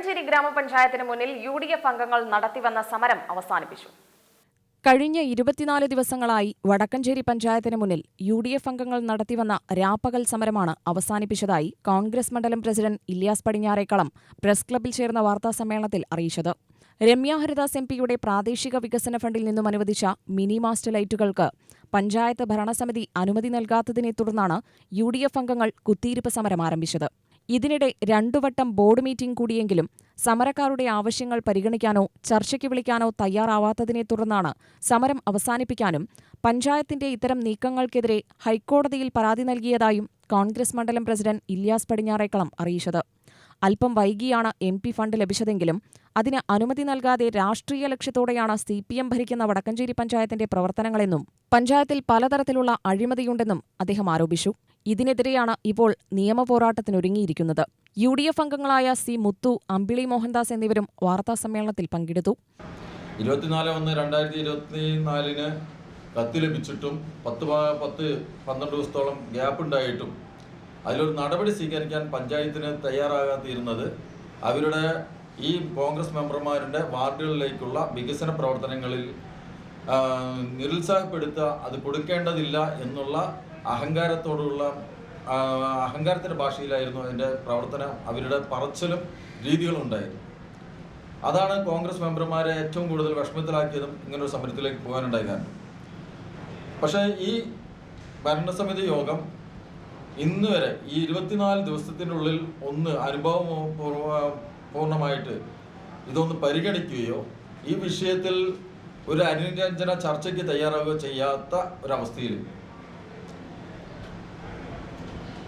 വടക്കഞ്ചേരി ഗ്രാമപഞ്ചായത്തിന് മുന്നിൽ U D F അംഗങ്ങൾ നടത്തിവന്ന സമരം അവസാനിപ്പിച്ചു. കഴിഞ്ഞ ഇരുപത്തിനാല് ദിവസങ്ങളായി വടക്കഞ്ചേരി പഞ്ചായത്തിന് മുന്നിൽ യു ഡി എഫ് അംഗങ്ങൾ നടത്തിവന്ന രാപ്പകൽ സമരമാണ് അവസാനിപ്പിച്ചതായി കോൺഗ്രസ് മണ്ഡലം പ്രസിഡന്റ് ഇല്യാസ് പടിഞ്ഞാറേക്കളം പ്രസ് ക്ലബ്ബിൽ ചേർന്ന വാർത്താസമ്മേളനത്തിൽ അറിയിച്ചത്. രമ്യ ഹരിദാസ് എം പിയുടെ പ്രാദേശിക വികസന ഫണ്ടിൽ നിന്നും അനുവദിച്ച മിനി മാസ്റ്റർ ലൈറ്റുകൾക്ക് പഞ്ചായത്ത് ഭരണസമിതി അനുമതി നൽകാത്തതിനെ തുടർന്നാണ് യു ഡി എഫ് അംഗങ്ങൾ കുത്തിയിരിപ്പ് സമരം ആരംഭിച്ചത്. ഇതിനിടെ രണ്ടുവട്ടം ബോർഡ് മീറ്റിംഗ് കൂടിയെങ്കിലും സമരക്കാരുടെ ആവശ്യങ്ങൾ പരിഗണിക്കാനോ ചർച്ചയ്ക്ക് വിളിക്കാനോ തയ്യാറാവാത്തതിനെ തുടർന്നാണ് സമരം അവസാനിപ്പിക്കാനും പഞ്ചായത്തിന്റെ ഇത്തരം നീക്കങ്ങൾക്കെതിരെ ഹൈക്കോടതിയിൽ പരാതി നൽകിയതായും കോൺഗ്രസ് മണ്ഡലം പ്രസിഡന്റ് ഇല്യാസ് പടിഞ്ഞാറേക്കളം അറിയിച്ചത്. അല്പം വൈകിയാണ് എം പി ഫണ്ട് ലഭിച്ചതെങ്കിലും അതിന് അനുമതി നൽകാതെ രാഷ്ട്രീയ ലക്ഷ്യത്തോടെയാണ് സി പി എം ഭരിക്കുന്ന വടക്കഞ്ചേരി പഞ്ചായത്തിന്റെ പ്രവർത്തനങ്ങളെന്നും പഞ്ചായത്തിൽ പലതരത്തിലുള്ള അഴിമതിയുണ്ടെന്നും അദ്ദേഹം ആരോപിച്ചു. ഇതിനെതിരെയാണ് ഇപ്പോൾ നിയമപോരാട്ടത്തിനൊരുങ്ങിയിരിക്കുന്നത്. യു ഡി എഫ് അംഗങ്ങളായ സി മുത്തു അമ്പിളി മോഹൻദാസ് എന്നിവരും വാർത്താ സമ്മേളനത്തിൽ പങ്കെടുത്തു. ഇരുപത്തിനാല് ഒന്ന് രണ്ടായിരത്തി ഇരുപത്തി നാലിന് കത്ത് ലഭിച്ചിട്ടും പത്ത് പത്ത് പന്ത്രണ്ട് ദിവസത്തോളം ഗ്യാപ്പ് ഉണ്ടായിട്ടും അതിലൊരു നടപടി സ്വീകരിക്കാൻ പഞ്ചായത്തിന് തയ്യാറാകാതിരുന്നത് അവരുടെ ഈ കോൺഗ്രസ് മെമ്പർമാരുടെ വാർഡുകളിലേക്കുള്ള വികസന പ്രവർത്തനങ്ങളിൽ നിരുത്സാഹപ്പെടുത്തുക അത് കൊടുക്കേണ്ടതില്ല എന്നുള്ള അഹങ്കാരത്തോടുള്ള അഹങ്കാരത്തിന്റെ ഭാഷയിലായിരുന്നു അതിന്റെ പ്രവർത്തനം. അവരുടെ പറച്ചിലും രീതികളും ഉണ്ടായിരുന്നു. അതാണ് കോൺഗ്രസ് മെമ്പർമാരെ ഏറ്റവും കൂടുതൽ വിഷമത്തിലാക്കിയതും ഇങ്ങനൊരു സമരത്തിലേക്ക് പോകാനുണ്ടായ കാരണം. പക്ഷേ ഈ ഭരണസമിതി യോഗം ഇന്ന് വരെ ഈ ഇരുപത്തിനാല് ദിവസത്തിനുള്ളിൽ ഒന്ന് അനുഭവം പൂർണമായിട്ട് ഇതൊന്ന് പരിഗണിക്കുകയോ ഈ വിഷയത്തിൽ ഒരു അനുരഞ്ജന ചർച്ചയ്ക്ക് തയ്യാറാവുകയോ ചെയ്യാത്ത ഒരവസ്ഥയിൽ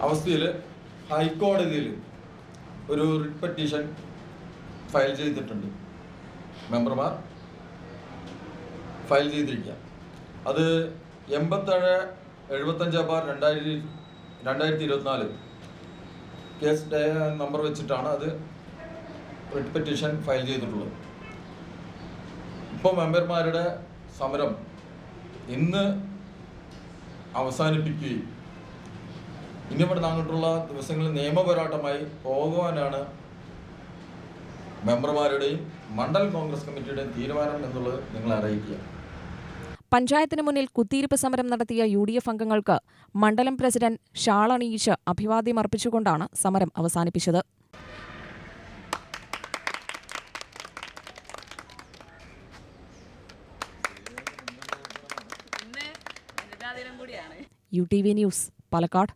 അവസ്ഥയിൽ ഹൈക്കോടതിയിൽ ഒരു റിട്ട് പെറ്റീഷൻ ഫയൽ ചെയ്തിട്ടുണ്ട്. മെമ്പർമാർ ഫയൽ ചെയ്തിരിക്കുക. അത് എൺപത്തേഴ് എഴുപത്തഞ്ച് ബാർ രണ്ടായിരത്തി രണ്ടായിരത്തി ഇരുപത്തിനാല് കേസ് നമ്പർ വെച്ചിട്ടാണ് അത് റിട്ട് പെറ്റീഷൻ ഫയൽ ചെയ്തിട്ടുള്ളത്. ഇപ്പോൾ മെമ്പർമാരുടെ സമരം ഇന്ന് അവസാനിപ്പിക്കുകയും ഇനി ഇവിടെ അങ്ങോട്ടുള്ള ദിവസങ്ങളിൽ നിയമപോരാട്ടമായി പോകുവാനാണ് മെമ്പർമാരുടെയും മണ്ഡൽ കോൺഗ്രസ് കമ്മിറ്റിയുടെയും തീരുമാനം എന്നുള്ളത് നിങ്ങളെ അറിയിക്കുക. പഞ്ചായത്തിന് മുന്നിൽ കുത്തിയിരിപ്പ് സമരം നടത്തിയ യു ഡി എഫ് അംഗങ്ങൾക്ക് മണ്ഡലം പ്രസിഡന്റ് ഷാൾ അഭിവാദ്യം അർപ്പിച്ചുകൊണ്ടാണ് സമരം അവസാനിപ്പിച്ചത്. U T V news Palakkad.